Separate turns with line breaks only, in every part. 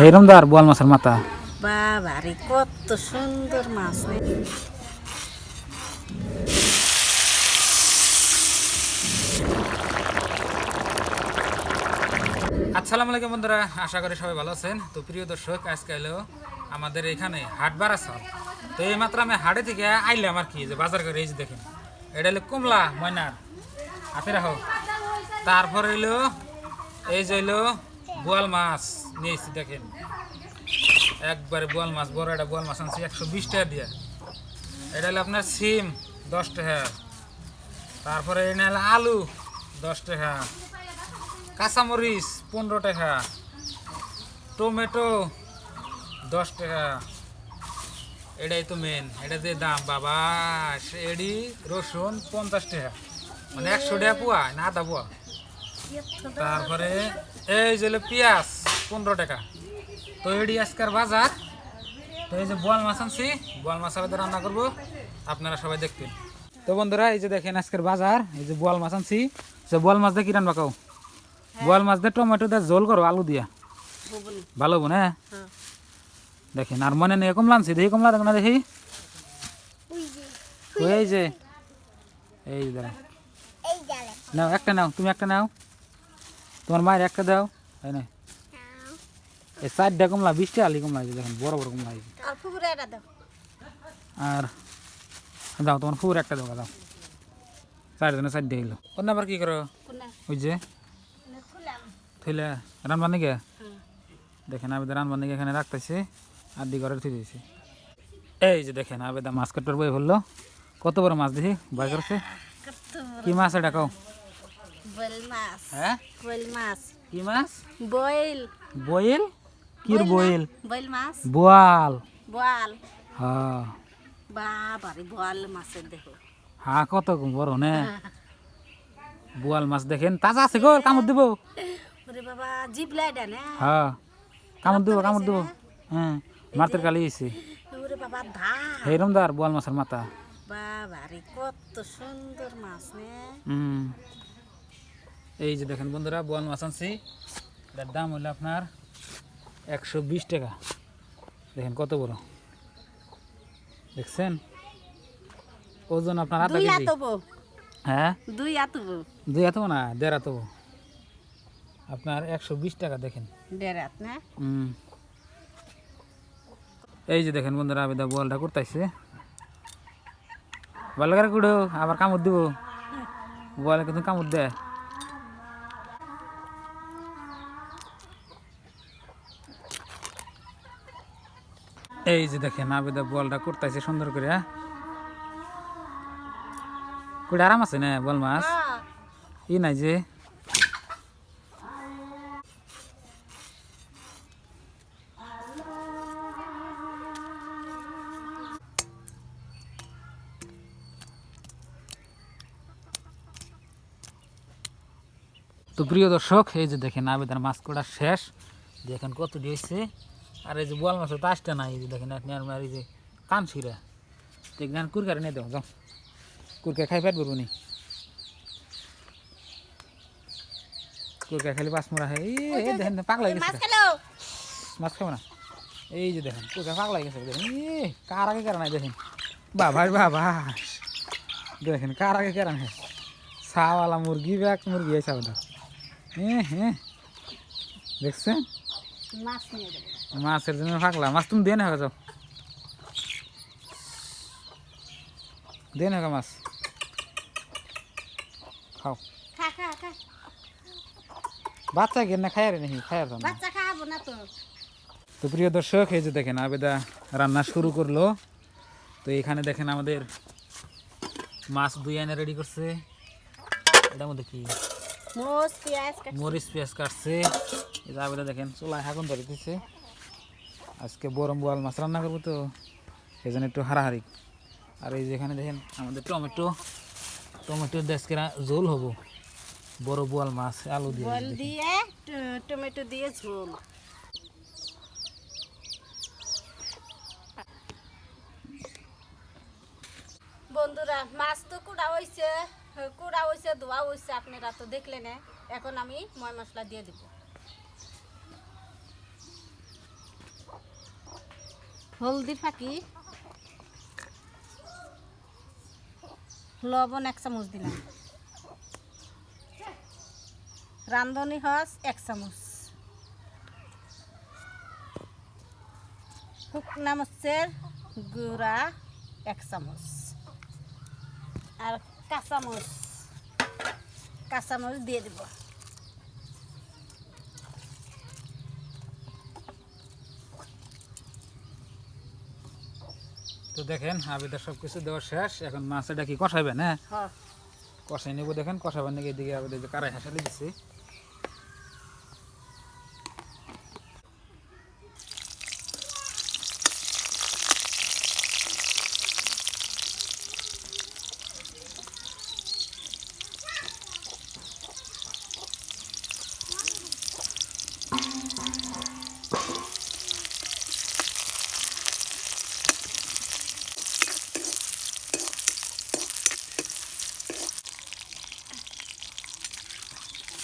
হেরমদার বোয়াল মাছের মাথা।
বাবা রে কত সুন্দর মাছ
আসসালামু আলাইকুম বন্ধুরা আশা করি সবাই ভালো আছেন। তো প্রিয় দর্শক আজকে এলো আমাদের এখানে হাট বাড়াছল তো এই মাত্র আমি হাটে থেকে আইলাম আর কি যে বাজার করে এই যে দেখেন এটা হলো কমলা ময়নার। হাতে রাখো তারপর এলো এই যে এলো বোয়াল মাছ নিয়েছি দেখেন। একবারে বোয়াল মাছ, বড় একটা বোয়াল মাছ আনছি, একশো বিশ টাকা দিয়ে। এটা হলো আপনার সিম, দশ টাকা। তারপরে এটা হলো আলু, দশ টাকা। কাঁচামরিচ, পনেরো টাকা। টমেটো, দশ টাকা। এটাই তো মেন এটা যে দাম, বাবা এডি, রসুন পঞ্চাশ টাকা। মানে একশো টাকা পোয়া, না আধা পোয়া। তারপরে এই যে পেঁয়াজ পনেরো টাকা। তো এডি আজকের বাজার। তো এই যে বোয়াল মাছ আনছি বোয়াল মাছ আমাদের রান্না করব। আপনারা সবাই দেখবেন। তো বন্ধুরা এই যে দেখেন আজকের বাজার এই যে বোয়াল মাছ আনছি। সে বোয়াল মাছ দিয়ে কি রান্না কাও? বোয়াল মাছ দিয়ে টমেটো দিয়ে ঝোল করো আলু দিয়া। ভালো হব না
হ্যাঁ।
দেখেন আর মনে নেই কমলা আনছি। দেখি কমলা দেখো না দেখি। এই যে এই দাঁড়া। নাও একটা নাও তুমি একটা নাও। তোমার মায়ের একটা দাও তাই না। এই চারটা কমলা বিশটা আলি কমলা আছে দেখেন বড় বড় কমলা আছে।
আর দাও
তোমার ফুর একটা দাও দাও। চারজনে চারটে হইল। অন্য আবার কি করো? ওই যে থইলে। রানবার নাকি?
হ্যাঁ।
দেখেন আবেদা রানবার নাকি এখানে রাখতেছে আর দি ঘরে থুই দিয়েছে। এই যে দেখেন আবেদা মাছ কাটার বই হলো কত বড় মাছ দেখি? বাই করছে কি মাছ এটা কাও?
বল মাছ।
হ্যাঁ?
বল মাছ।
কি মাছ?
বইল।
বয়েল কির বয়েল
বইল? মাছ।
বোয়াল।
বোয়াল।
হ্যাঁ।
বাবা রে বোয়াল মাছের দেখো
হ্যাঁ কত বড় নে? বোয়াল মাছ দেখেন। তাজা আছে গো কামড় দেবো।
ওরে বাবা জিপ লাইডা না?
হ্যাঁ। কামড় দেবো কামড় দেবো। হ্যাঁ মারতের কালি এসে
ওরে বাবা ধা
হেরমদার বোয়াল মাছের মাথা।
বাবা রে কত সুন্দর মাছ নে?
হুম। এই যে দেখেন বন্ধুরা বোয়াল মাছ আনছি। এটার দাম হলো আপনার একশো বিশ টাকা। দেখেন কত বড়। দেখছেন? ওজন আপনার আধা কেজি। হ্যাঁ?
দুই আতবো।
দুই না দেড় এত আপনার একশো বিশ টাকা দেখেন। এই যে দেখেন বন্ধুরা আবেদা বলটা করতেছে বল করে কুড়ো আবার কামড় দিব। বলে কিন্তু কামড় দেয়। এই যে দেখেন আবেদা বলটা করতেছে সুন্দর করে হ্যাঁ? কুড়ে আরাম আছে না বল মাছ? ই নাই যে। তো প্রিয় দর্শক এই যে দেখেন আবেদন মাছ কটা শেষ। দেখেন কত দিয়েছে আর এই যে বোয়াল মাছের তো আসতে নাই এই যে দেখেন আপনি আর এই যে কান ছিঁড়া। দেখবেন কুরকারে নিয়ে দেবো যাও। কুরকা খাই পেট করব নি। কুরকা খালি পাঁচ মরা হয়। এই দেখেন পাগলা গেছে মাছ খাব না? এই যে দেখেন কুরকা পাগলা গেছে দেখেন। এ কার আগে কারা নাই দেখেন। বাবা বাবা। দেখেন কার আগে কারা নাই। সাওয়ালা মুরগি ব্যাগ মুরগি এই সাবধান হ্যাঁ হ্যাঁ দেখছেন?
মাছ নিয়ে
মাছের জন্য ফাঁকলা মাছ তুমি দিয়ে না যাও। দিয়ে না মাছ। খাও। বাচ্চা গেন না খায়ারে নাকি? খায়ার
বাচ্চা খাব না তো।
তো প্রিয় দর্শক এই যে দেখেন আবেদা রান্না শুরু করল। তো এখানে দেখেন আমাদের মাছ দুই আনে রেডি করছে। এটার মধ্যে কি? মরিচ পেঁয়াজ কাটছে। এই যে আবেদা দেখেন চুলায় হাগুন ধরে দিচ্ছে আজকে বরম বোয়াল মাছ রান্না করব তো সেই জন্য একটু হারাহারি। আর এই যে এখানে দেখেন আমাদের টমেটো টমেটো দেশকে ঝোল হব। বড় বোয়াল মাছ আলু দিয়ে
দিয়ে টমেটো দিয়ে ঝোল। বন্ধুরা মাছ তো কুড়া হয়েছে কুড়া হয়েছে ধোয়া হয়েছে আপনারা তো দেখলেন এখন আমি ময় মশলা দিয়ে দিব। হলদি ফাঁকি, লবণ এক চামচ দিলাম। রান্ধনি হস এক চামচ। শুকনা মরিচের গুঁড়া এক চামচ। আর কাঁচামরিচ কাঁচামরিচ দিয়ে দিব।
তো দেখেন আবেদা সব কিছু দেওয়া শেষ। এখন মাছ এটা কি কষাইবেন হ্যাঁ?
হ্যাঁ।
কষাই নেব দেখেন কষাবেন নাকি এদিকে আবেদা যে কারাই হাসালে দিচ্ছে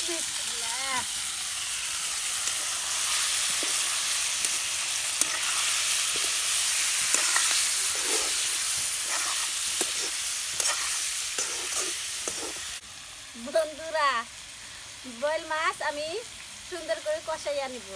বিসমিল্লাহ। বন্ধুরা বয়েল মাছ আমি সুন্দর করে কষাইয়া নিব।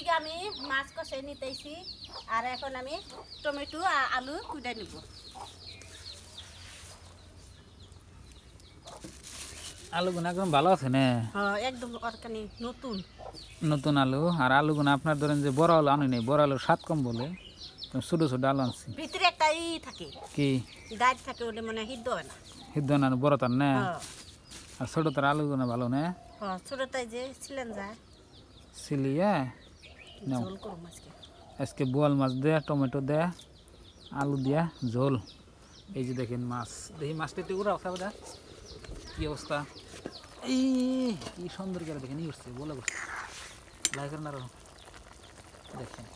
এদিকে আমি মাছ কষাই নিতেছি আর এখন আমি টমেটো আর আলু কুটে নিব।
আলুগুলো একদম ভালো আছে না?
হ্যাঁ একদম অর্গানিক নতুন।
নতুন আলু। আর আলুগুলো আপনার ধরেন যে বড় আলু আনি নেই বড় আলু স্বাদ কম বলে ছোটো ছোটো আলু আনছি।
ভিতরে একটা ই থাকে।
কি?
দাঁত থাকে ওটা মানে সিদ্ধ হয় না।
সিদ্ধ না বড় তার না?
হ্যাঁ।
আর ছোটো তার আলুগুলো ভালো না?
হ্যাঁ ছোটটাই যে ছিলেন যায়
সিলিয়ে নাও।
আজকে।
বোয়াল মাছ দেয়া টমেটো দেয়া আলু দিয়া ঝোল। এই যে দেখেন মাছ। দেখি মাছটা একটু উড়াও খাবে কী অবস্থা? এই কি সুন্দর করে দেখেন ই উঠছে বলে উঠছে লাগে না আরও। দেখেন।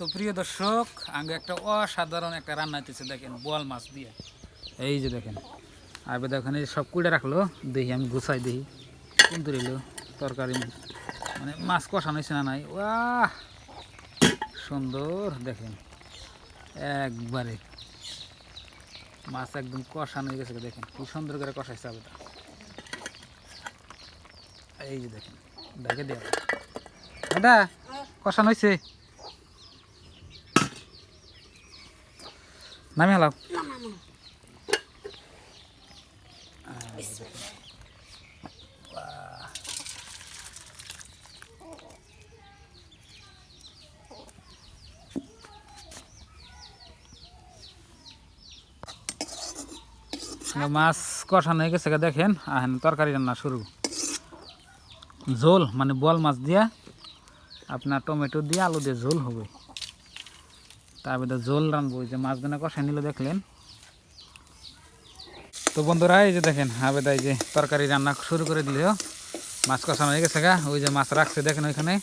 তো প্রিয় দর্শক আগে একটা অসাধারণ একটা রান্না হইতেছে, দেখেন, বোয়াল মাছ দিয়ে। এই যে দেখেন আবে দেখেন এই সব কুড়ে রাখল, দেখি আমি গুছাই দেখি, কিন্তু রইল তরকারি। মানে মাছ কষানো হয়েছে না নাই, ওয়াহ, সুন্দর, দেখেন, একবারে। মাছ একদম কষানো হয়ে গেছে, দেখেন, কি সুন্দর করে কষাইছে আবেটা এই যে দেখেন, দেখে দেওয়া দাদা, কষানো হয়েছে নামি হালাও। মাছ কষানো হয়ে গেছে দেখেন। আহেন, তরকারি রান্না শুরু। ঝোল মানে বল মাছ দিয়া, আপনার টমেটো দিয়ে আলু দিয়ে ঝোল হবে। তারপরে ঝোল রানবো যে মাছগুলো কষাই নিল দেখলেন? তো বন্ধুরা এই যে দেখেন আবেদা এই যে তরকারি রান্না শুরু করে দিল। মাছ কষানো হয়ে গেছে গা ওই যে মাছ রাখছে দেখেন ওইখানে।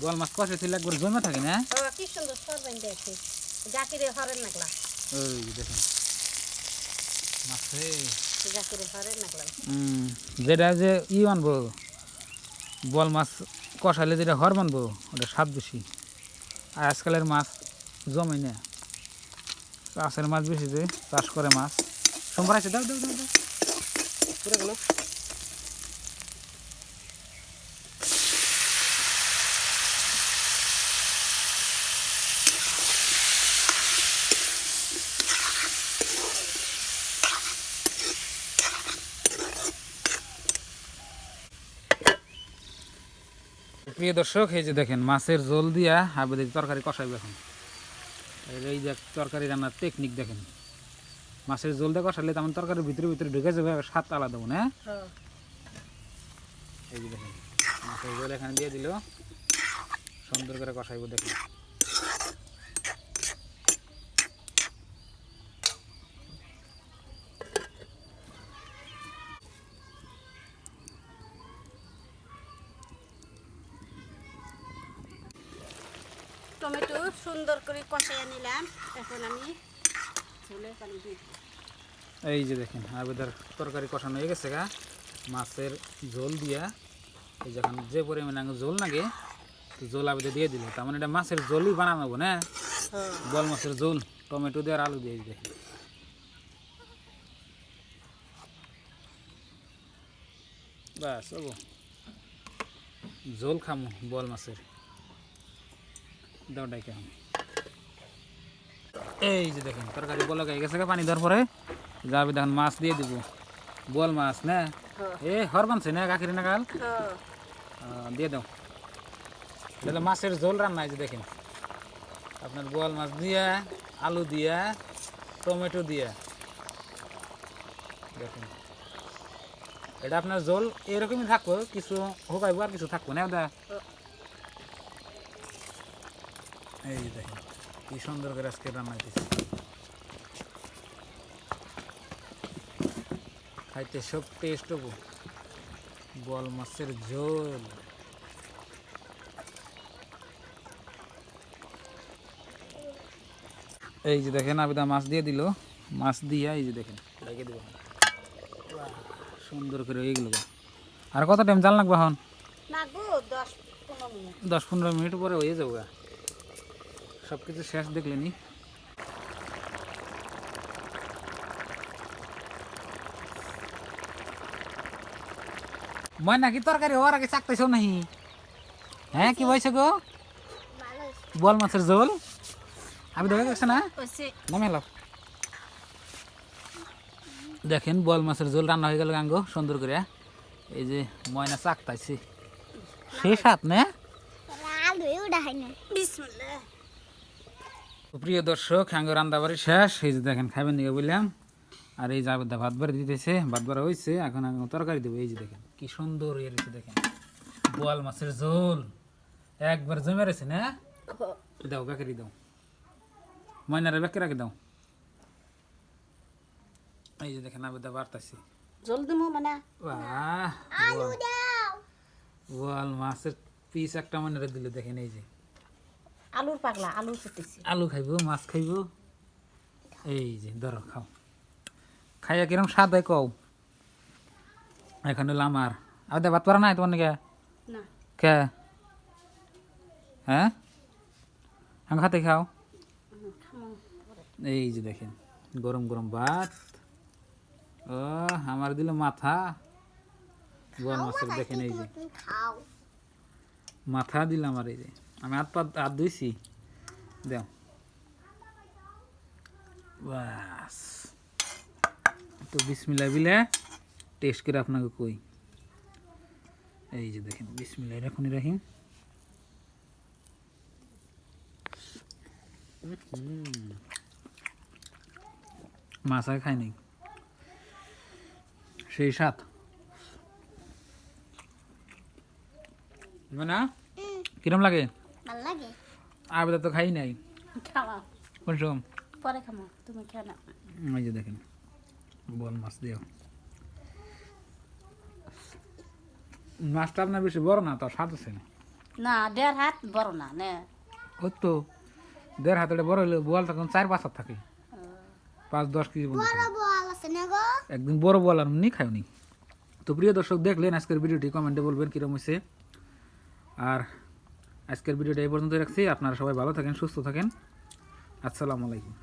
গোয়াল মাছ কষে তুই একবার জমে থাকে না?
কি সুন্দর সরবেন দেখছি। জাকিরে হরেন নাকলাম
ওই দেখেন মাছে
জাকিরে হরেন নাকলাম
উম, যেটা যে ই আনব বল মাছ কষালে যেটা হর মানবো ওটা স্বাদ বেশি আর আজকালের মাছ জমে না। চাষের মাছ বেশি যে চাষ করে মাছ। সোমবার আছে দাও দাও দাও দাও। প্রিয় দর্শক এই যে দেখেন মাছের জল দিয়া আবেদিক তরকারি কষাইব এখন। এই যে- তরকারি রান্নার টেকনিক দেখেন। মাছের জল দিয়ে কষালে তেমন তরকারির ভিতরে ভিতরে ঢুকে যাবে সাত স্বাদ আলাদা মনে হ্যাঁ
হ্যাঁ।
এই যে দেখেন মাছের জল এখানে দিয়ে দিল। সুন্দর করে কষাইব দেখেন।
টমেটো সুন্দর করে কষাইয়া নিলাম। এখন আমি ঝোলে পানি দিই।
এই যে দেখেন আবেদার তরকারি কষানো হয়ে গেছে গা। মাছের ঝোল দিয়া এই যখন যে পরিমাণে ঝোল লাগে তো ঝোল আবেদে দিয়ে দিল। তার মানে এটা মাছের ঝোলই বানানো না?
হ্যাঁ।
বল মাছের ঝোল টমেটো দিয়ে আর আলু দিয়ে দেখেন বাস ঝোল খামু বল মাছের। দাও ডাইকে এই যে দেখেন তরকারি বলা গেছে পানি দেওয়ার পরে যাবে দেখেন মাছ দিয়ে দিব। বল মাছ না?
হ্যাঁ।
এ হর বানছে না গাখির নাগাল
হ্যাঁ।
দিয়ে দাও। তাহলে মাছের ঝোল রান্না যে দেখেন। আপনার বোয়াল মাছ দিয়া আলু দিয়া টমেটো দিয়া। দেখেন। এটা আপনার ঝোল এরকমই থাকব কিছু হোকাইবো আর কিছু থাকব না দা এই যে দেখেন কি সুন্দর করে আজকে রান্না খাইতে সব টেস্ট হব। বল মাছের ঝোল। এই যে দেখেন আবিদা মাছ দিয়ে দিল। মাছ দিয়ে এই যে দেখেন রেখে দেবো। সুন্দর করে হয়ে এইগুলো আর কত টাইম জাল লাগবে এখন?
দশ পনেরো মিনিট।
পরে হয়ে যাব। সব কিছু শেষ দেখলেনি মই নাকি তরকারি হওয়ার আগে চাকতেছ নাহি? হ্যাঁ কি বলছে গো? বল মাছের ঝোল। আমি দেখে গেছে না? নামে দেখেন বল মাছের ঝোল রান্না হয়ে গেল গাঙ্গো সুন্দর করে। এই যে ময়না চাকতাইছে। সেই সাত না? তো প্রিয় দর্শক হাঙ্গ রান্না বাড়ি শেষ। এই যে দেখেন খাবেন দিকে বললাম। আর এই যাবে ভাত বাড়ি দিতেছে ভাত বাড়া হয়েছে এখন তরকারি দেবো। এই যে দেখেন কি সুন্দর ইয়ে রয়েছে দেখেন। বোয়াল মাছের ঝোল। একবার জমে রয়েছে না দাও বেকারি দাও। ময়নারে বেকে রাখি দাও। এই যে দেখেন আবেদা বাড়তাছি।
জল দিমু মানে।
বাহ বোয়াল। মাছের পিস একটা মনে দিলে দেখেন এই যে।
আলুর পাগলা আলু ফুটেছি।
আলু খাইব মাছ খাইব। এই যে ধরো খাও। খাইয়া কিরম স্বাদ হয় কও? এখন হলো আমার। আর দে ভাত পারা নাই তোমার নাকি?
না।
কে হ্যাঁ? আমি খাতে খাও। এই যে দেখেন গরম গরম ভাত। ও আমার দিল মাথা। গোয়াল মাছের দেখেন এই যে। মাথা দিলাম আর এই যে। আমি হাত পা হাত ধুইছি দেও। বাস। তো বিসমিল্লা বিলে টেস্ট করে আপনাকে কই। এই যে দেখেন বিসমিল্লা রাখুন রাহিম। মাছ আর খাই নাই। সেই সাত। না কিরম লাগে?
ভালো লাগে?
আবেদা তো খাই নাই।
খাওয়া
কোন সময়
পরে খামো তুমি খেয়ে না
এই যে দেখেন বল মাছ দিও মাছটা আপনার বেশি বড় না তো স্বাদ আছে না?
না দেড় হাত বড় না নে।
ওই তো দেড় হাতে বড় হলে বোয়াল তখন চার পাঁচ হাত থাকে। পাঁচ দশ কেজি থাকে। একদিন বড় বল আর নি খাওনি তো প্রিয় দর্শক দেখলেন আজকের ভিডিওটি কমেন্টে বলবেন কিরম হয়েছে আর আজকের ভিডিওটা এই পর্যন্ত রাখছি। আপনারা সবাই ভালো থাকেন সুস্থ থাকেন। আসসালামু আলাইকুম।